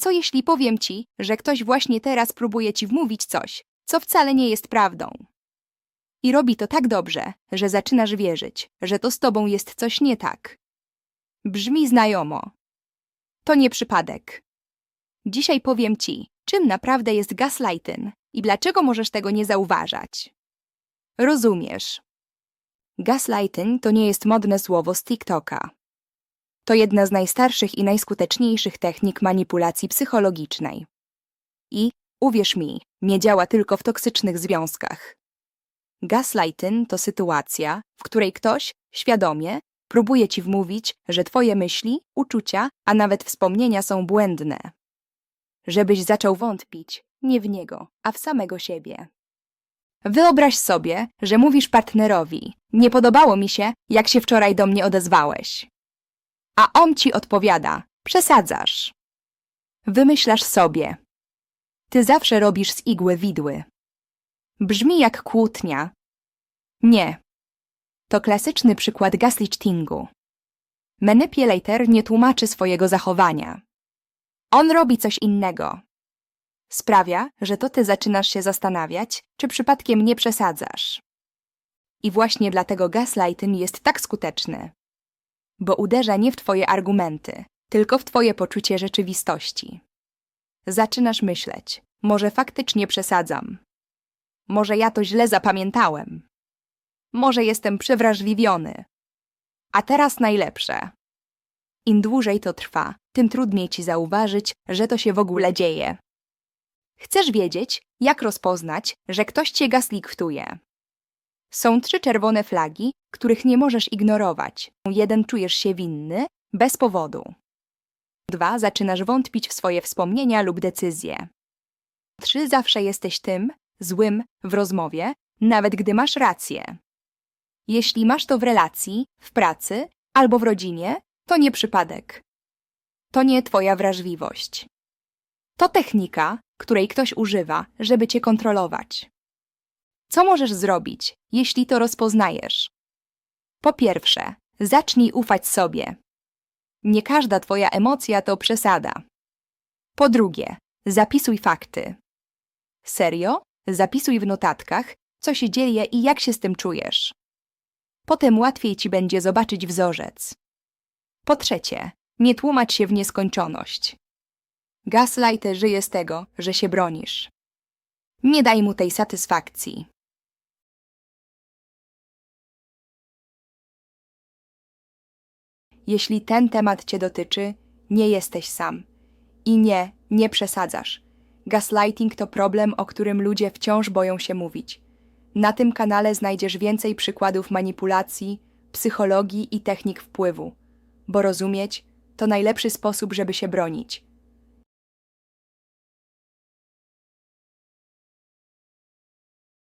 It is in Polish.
co jeśli powiem ci, że ktoś właśnie teraz próbuje ci wmówić coś, co wcale nie jest prawdą? I robi to tak dobrze, że zaczynasz wierzyć, że to z tobą jest coś nie tak. Brzmi znajomo. To nie przypadek. Dzisiaj powiem ci, czym naprawdę jest gaslighting i dlaczego możesz tego nie zauważać. Rozumiesz. Gaslighting to nie jest modne słowo z TikToka. To jedna z najstarszych i najskuteczniejszych technik manipulacji psychologicznej. I, uwierz mi, nie działa tylko w toksycznych związkach. Gaslighting to sytuacja, w której ktoś, świadomie, próbuje ci wmówić, że twoje myśli, uczucia, a nawet wspomnienia są błędne. Żebyś zaczął wątpić nie w niego, a w samego siebie. Wyobraź sobie, że mówisz partnerowi: Nie podobało mi się, jak się wczoraj do mnie odezwałeś. A on ci odpowiada: Przesadzasz. Wymyślasz sobie: Ty zawsze robisz z igły widły. Brzmi jak kłótnia. Nie. To klasyczny przykład gaslightingu. Manipulator nie tłumaczy swojego zachowania. On robi coś innego. Sprawia, że to ty zaczynasz się zastanawiać, czy przypadkiem nie przesadzasz. I właśnie dlatego gaslighting jest tak skuteczny. Bo uderza nie w twoje argumenty, tylko w twoje poczucie rzeczywistości. Zaczynasz myśleć, może faktycznie przesadzam. Może ja to źle zapamiętałem. Może jestem przewrażliwiony. A teraz najlepsze. Im dłużej to trwa, tym trudniej ci zauważyć, że to się w ogóle dzieje. Chcesz wiedzieć, jak rozpoznać, że ktoś cię gasliktuje? Są trzy czerwone flagi, których nie możesz ignorować. Jeden czujesz się winny, bez powodu. Dwa zaczynasz wątpić w swoje wspomnienia lub decyzje. Trzy zawsze jesteś tym, złym, w rozmowie, nawet gdy masz rację. Jeśli masz to w relacji, w pracy albo w rodzinie, to nie przypadek. To nie twoja wrażliwość. To technika, której ktoś używa, żeby cię kontrolować. Co możesz zrobić, jeśli to rozpoznajesz? Po pierwsze, zacznij ufać sobie. Nie każda twoja emocja to przesada. Po drugie, zapisuj fakty. Serio? Zapisuj w notatkach, co się dzieje i jak się z tym czujesz. Potem łatwiej ci będzie zobaczyć wzorzec. Po trzecie, nie tłumacz się w nieskończoność. Gaslighter żyje z tego, że się bronisz. Nie daj mu tej satysfakcji. Jeśli ten temat cię dotyczy, nie jesteś sam. I nie, nie przesadzasz. Gaslighting to problem, o którym ludzie wciąż boją się mówić. Na tym kanale znajdziesz więcej przykładów manipulacji, psychologii i technik wpływu, bo rozumieć to najlepszy sposób, żeby się bronić.